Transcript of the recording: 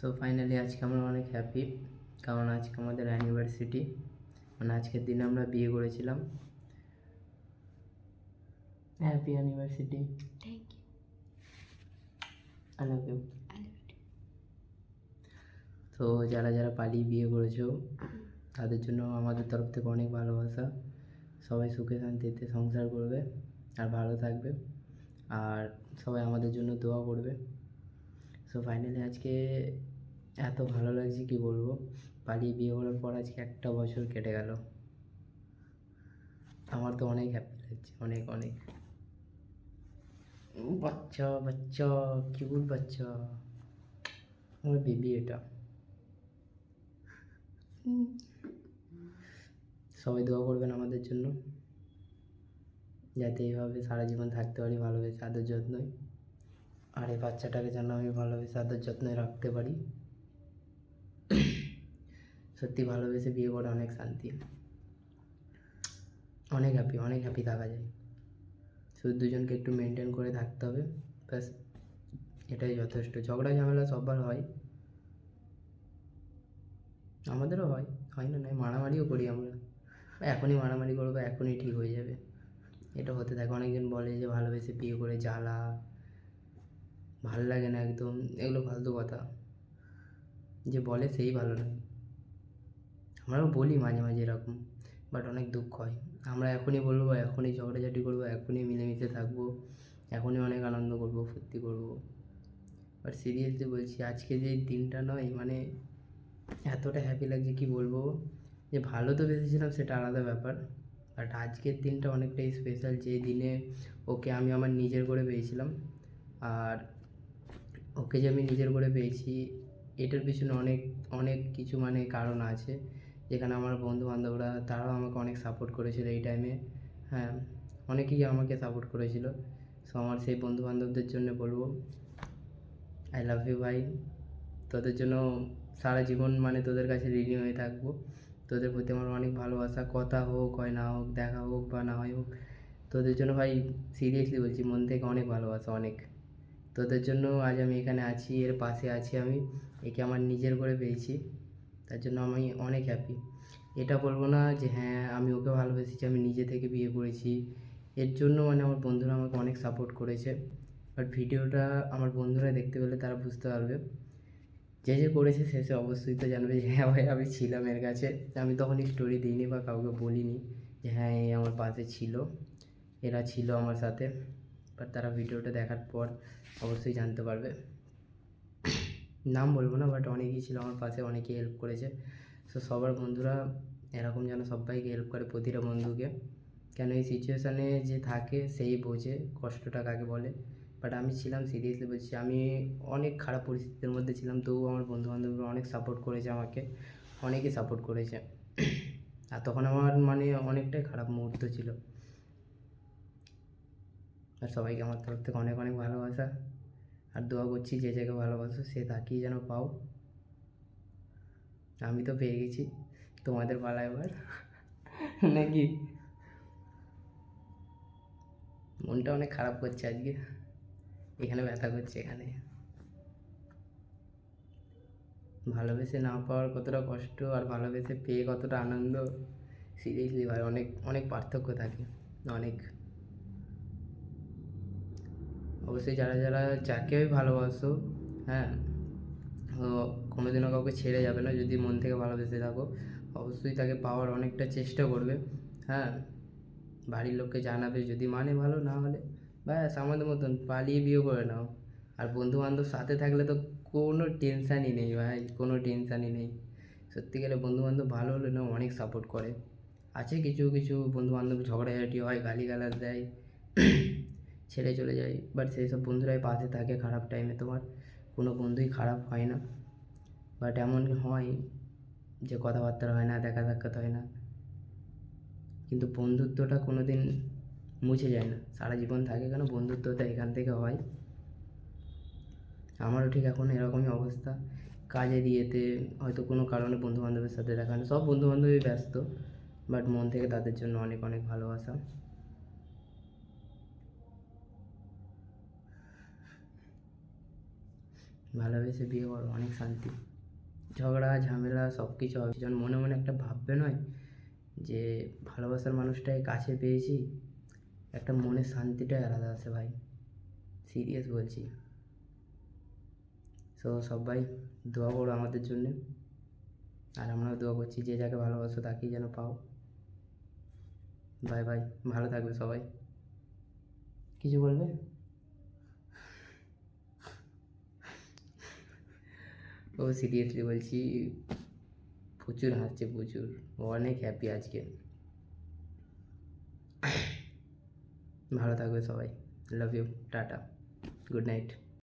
So finally আজকে আমরা অনেক হ্যাপি কারণ আজকে আমাদের অ্যানিভার্সিটি মানে আজকের দিনে আমরা বিয়ে করেছিলাম। Happy anniversary thank you I love you I love you তো যারা যারা পালিয়ে বিয়ে করেছ তাদের জন্য আমাদের তরফ থেকে অনেক ভালোবাসা। সবাই সুখে শান্তিতে সংসার করবে আর ভালো থাকবে। আর সবাই আমাদের জন্য দোয়া করবে। সো ফাইনালি আজকে এত ভালো লাগছে কি বলব? পালিয়ে বিয়ে করার পর আজকে একটা বছর কেটে গেল। আমার তো অনেক হ্যাপি লাগছে, অনেক অনেক। বাচ্চা বাচ্চা কিউট বাচ্চা? আমার বেবি এটা। সবাই দোয়া করবেন আমাদের জন্য। যাতে এইভাবে সারা জীবন থাকতে পারি ভালোবেসে আদর যত্নই। আর এই বাচ্চাটাকে যেন আমি ভালোবেসে আদর যত্নে রাখতে পারি। সত্যি ভালোবেসে বিয়ে করে অনেক শান্তি। অনেক হ্যাপি অনেক হ্যাপি থাকা যায়। শুধু দুজনকে একটু মেনটেন করে থাকতে হবে, ব্যাস, এটাই যথেষ্ট। ঝগড়া ঝামেলা সবার হয়। আমাদেরও হয় হয় না, নয়, মারামারিও করি আমরা। এখনই মারামারি করব, এখনই ঠিক হয়ে যাবে। এটা হতে থাকে, অনেকজন বলে যে ভালোবেসে বিয়ে করে জ্বালা। ভালো লাগে না একদম, এগুলো ফালতু কথা। যে বলে সেই ভালো লাগে। আমরাও বলি মাঝে মাঝে এরকম বাট অনেক দুঃখ হয়। আমরা এখনই বলব এখনই ঝগড়াঝাটি করব, এখনই মিলেমিশে থাকব, এখনই অনেক আনন্দ করব, ফুর্তি করব। বাট সিরিয়াসলি বলছি, আজকে যে দিনটা নয় মানে এতটা হ্যাপি লাগছে, কি বলব? যে ভালো তো বেঁচেছিলাম সেটা আলাদা ব্যাপার। বাট আজকের দিনটা অনেকটাই স্পেশাল যে দিনে ওকে আমি আমার নিজের করে পেয়েছিলাম। আর ওকে যে আমি নিজের করে পেয়েছি, এটার পিছনে অনেক অনেক কিছু মানে কারণ আছে। যেখানে আমার বন্ধু বান্ধবরা তারাও আমাকে অনেক সাপোর্ট করেছিল এই টাইমে হ্যাঁ অনেকেই আমাকে সাপোর্ট করেছিল। সো আমার সেই বন্ধু বান্ধবদের জন্য বলব আই লাভ ইউ ভাই তোদের জন্য সারা জীবন মানে তোদের কাছে ঋণী হয়ে থাকব। তোদের প্রতি আমার অনেক ভালোবাসা। কথা হোক, হয় না হোক, দেখা হোক বা না হয় হোক, তোদের জন্য ভাই সিরিয়াসলি বলছি, মন থেকে অনেক ভালোবাসা, অনেক। তোদের জন্য আজ আমি এখানে আছি, এর পাশে আছি আমি, একে আমার নিজের করে পেয়েছি। তার জন্য আমি অনেক হ্যাপি এটা বলব না যে হ্যাঁ আমি ওকে ভালোবেসেছি, আমি নিজে থেকে বিয়ে করেছি। এর জন্য মানে আমার বন্ধুরা আমাকে অনেক সাপোর্ট করেছে। বাট ভিডিওটা আমার বন্ধুরা দেখতে পেলে তারা বুঝতে পারবে। যে যে করেছে সে সে অবশ্যই তো জানবে যে হ্যাঁ ভাই, আমি ছিলাম এর কাছে। আমি তখন স্টোরি দিইনি বা কাউকে বলিনি যে হ্যাঁ এই আমার পাশে ছিল, এরা ছিল আমার সাথে। বাট তারা ভিডিওটা দেখার পর অবশ্যই জানতে পারবে। নাম বলব না বাট অনেকেই ছিল আমার পাশে, অনেকেই হেল্প করেছে। সো সবার বন্ধুরা এরকম যেন সবাইকে হেল্প করে প্রতিটা বন্ধুকে। কেন এই সিচুয়েশানে যে থাকে সেই বোঝে, কষ্টটা কাকে বলে। বাট আমি ছিলাম সিরিয়াসলি বলছি, আমি অনেক খারাপ পরিস্থিতির মধ্যে ছিলাম, তবুও আমার বন্ধু বান্ধবরা অনেক সাপোর্ট করেছে আমাকে, অনেকেই সাপোর্ট করেছে। আর তখন আমার মানে অনেকটাই খারাপ মুহূর্ত ছিল। আর সবাইকে আমার তরফ থেকে অনেক অনেক ভালোবাসা। আর দোয়া করছি যে যাকে ভালোবাসো সে তাকেই যেন পাও। আমি তো পেয়ে গেছি তোমাদের পালা এবার। নাকি? মনটা অনেক খারাপ করছে আজকে। এখানে ব্যথা করছে এখানে। ভালোবেসে না পাওয়ার কতটা কষ্ট আর ভালোবেসে পেয়ে কতটা আনন্দ। সিরিয়াসলি ভাই, অনেক অনেক পার্থক্য থাকে। অনেক। অবশ্যই যারা যারা যাকে ভালোবাসো হ্যাঁ? ও কোনোদিনও কাউকে ছেড়ে যাবে না, যদি মন থেকে ভালোবেসে থাকো। অবশ্যই তাকে পাওয়ার অনেকটা চেষ্টা করবে হ্যাঁ? বাড়ির লোককে জানাবে, যদি মানে ভালো না হলে। ব্যাস, আমাদের মতন পালিয়ে বিয়ে করে নাও। আর বন্ধু বান্ধব সাথে থাকলে তো কোনো টেনশানই নেই ভাই, কোনো টেনশানই নেই। সত্যিকারে বন্ধু বান্ধব ভালো হলে না অনেক সাপোর্ট করে। আছে কিছু কিছু বন্ধু বান্ধব ঝগড়াঝাটি হয়, গালিগালাজ দেয়। ছেড়ে চলে যায়। বাট সেই সব বন্ধুরাই পাশে থাকে খারাপ টাইমে তোমার। কোনো বন্ধুই খারাপ হয় না। বাট এমন হয় যে কথাবার্তা হয় না, দেখা সাক্ষাৎ হয় না। কিন্তু বন্ধুত্বটা কোনো দিন মুছে যায় না। সারা জীবন থাকে কেন? বন্ধুত্বটা এখান থেকে হয়। আমারও ঠিক এখন এরকমই অবস্থা। কাজের ইয়েতে হয়তো কোনো কারণে বন্ধু বান্ধবের সাথে দেখা হয় না সব বন্ধু বান্ধবই ব্যস্ত। বাট মন থেকে তাদের জন্য অনেক অনেক ভালোবাসা। ভালোবেসে বিয়ে করো, অনেক শান্তি। ঝগড়া, ঝামেলা সব কিছু হবে। যখন মনে মনে একটা ভাববে নয় যে ভালোবাসার মানুষটাকে কাছে পেয়েছি, একটা মনের শান্তিটাই আলাদা আছে ভাই। সিরিয়াস বলছি। সো সবাই দোয়া করো আমাদের জন্যে। আর আমরাও দোয়া করছি, যে যাকে ভালোবাসো তাকেই যেন পাও। বাই বাই ভালো থাকবে সবাই। কিছু বলবে? ও সিরিয়াসলি বলছি, প্রচুর হাসছে, প্রচুর। অনেক হ্যাপি আজকে। ভালো থাকবে সবাই। Love you tata. Good night